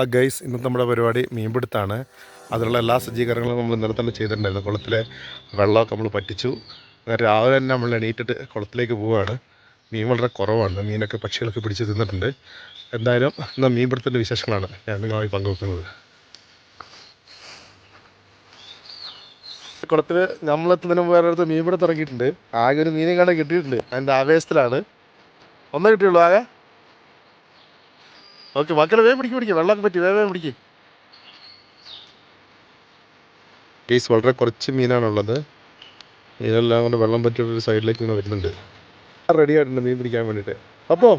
ആ ഗൈസ് ഇന്നത്തെ നമ്മുടെ പരിപാടി മീൻപിടുത്താണ്. അതിനുള്ള എല്ലാ സജ്ജീകരണങ്ങളും നമ്മൾ ഇന്നലെ തന്നെ ചെയ്തിട്ടുണ്ടായിരുന്നു. കുളത്തിലെ വെള്ളമൊക്കെ നമ്മൾ പറ്റിച്ചു. അങ്ങനെ രാവിലെ തന്നെ നമ്മൾ എണീറ്റിട്ട് കുളത്തിലേക്ക് പോവുകയാണ്. മീൻ വളരെ കുറവാണ്. മീനൊക്കെ പക്ഷികളൊക്കെ പിടിച്ച് തിന്നിട്ടുണ്ട്. എന്തായാലും ഇന്ന് മീൻപിടുത്തത്തിന്റെ വിശേഷങ്ങളാണ് ഞാൻ നിങ്ങളുമായി പങ്കുവെക്കുന്നത്. കുളത്തിൽ നമ്മളെത്തുന്നതിന് മുമ്പ് വേറെ അടുത്ത് മീൻപിടുത്തം ഇറങ്ങിയിട്ടുണ്ട്. ആകെ ഒരു മീനെ കാണാൻ കിട്ടിയിട്ടുണ്ട്. അതിന്റെ ആവേശത്തിലാണ്. ഒന്നേ കിട്ടിയുള്ളൂ ആകെ. ഓക്കെ മക്കളെ വേഗം പിടിക്കും പിടിക്കും. വെള്ളം പറ്റി വേഗം പിടിക്കും. കേസ് വളരെ കുറച്ച് മീനാണുള്ളത്. മീനെല്ലാം കൊണ്ട് വെള്ളം പറ്റിയുള്ള സൈഡിലേക്ക് ഇങ്ങനെ വരുന്നുണ്ട്. റെഡി ആയിട്ടുണ്ട് മീൻ പിടിക്കാൻ വേണ്ടിയിട്ട്. അപ്പോ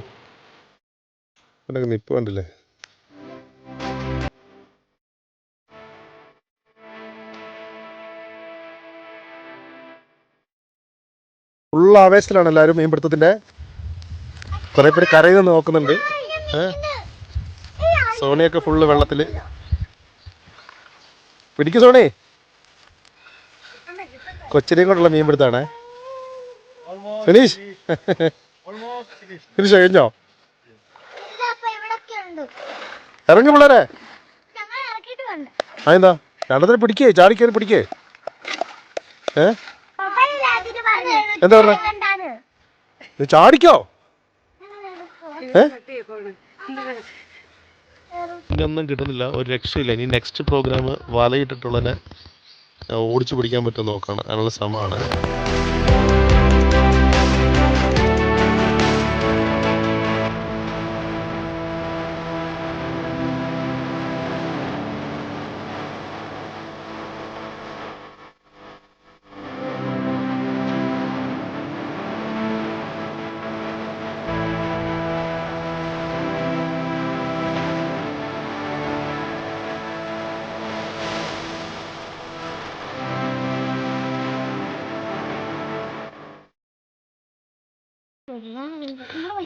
എന്നൊക്കെ നിപ്പ് കണ്ടില്ലേ? ഫുൾ ആവേശത്തിലാണ് എല്ലാവരും മീൻപിടുത്തത്തിന്റെ. കുറെ പേര് കരയിൽ നിന്ന് നോക്കുന്നുണ്ട്. ഏഹ് സോണിയൊക്കെ ഫുള്ള് വെള്ളത്തിൽ. പിടിക്കും സോണി. കൊച്ചിനെയും കൊണ്ടുള്ള മീൻ പിടുത്താണേ ഫിനിഷ്. ഫിനിഷ് കഴിഞ്ഞോ? ഇറങ്ങി പിള്ളേരെ. അതെന്താ രണ്ടത്തിന് പിടിക്കേ ചാടിക്കയറി പിടിക്കേ. എന്താ പറഞ്ഞ? ചാടിക്കോ? ഏ? ഒന്നും കിട്ടുന്നില്ല. ഒരു രക്ഷയില്ല. ഇനി നെക്സ്റ്റ് പ്രോഗ്രാം വലയിട്ടിട്ടുള്ളതിനെ ഓടിച്ചു പിടിക്കാൻ പറ്റുമോ നോക്കണം. അതിനുള്ള ശ്രമമാണ്.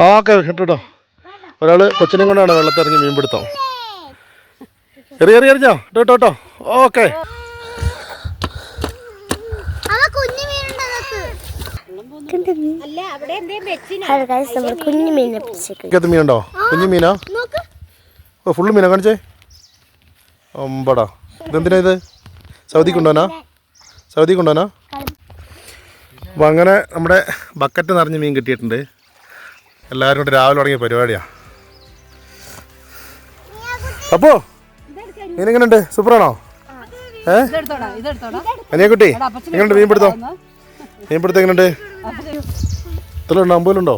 ഓക്കെ കേട്ടോ ഒരാൾ കൊച്ചിനെ കൊണ്ടാണ് വെള്ളത്തിറങ്ങി മീൻ പിടുത്തം. എറി എറി എറിഞ്ഞോ? കേട്ടോ കേട്ടോ ഓക്കെ. മീനുണ്ട് കുഞ്ഞു മീനാ? നോക്ക്. ഓ ഫുള്ള് മീനാ കാണിച്ചേ? ഒമ്പടാ. ഇതെന്തിനാ ഇത്? സൗദിക്കുണ്ടോനാ കൊണ്ടുപോനാ സൗദി കൊണ്ടുപോനാ അപ്പോൾ അങ്ങനെ നമ്മുടെ ബക്കറ്റ് നിറഞ്ഞ് മീൻ കിട്ടിയിട്ടുണ്ട്. എല്ലാവരും കൂടെ രാവിലെ തുടങ്ങിയ പരിപാടിയാണ് അപ്പോ മീനെങ്ങനെയുണ്ട് സൂപ്പറാണോ? ഏ? അനിയക്കുട്ടി എങ്ങനെയുണ്ട്? മീൻ പിടുത്തം? മീൻ പിടുത്തം എങ്ങനെയുണ്ട്? എത്ര ഉണ്ടോ? അമ്പതിലുണ്ടോ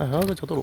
ആ ചത്തോളൂ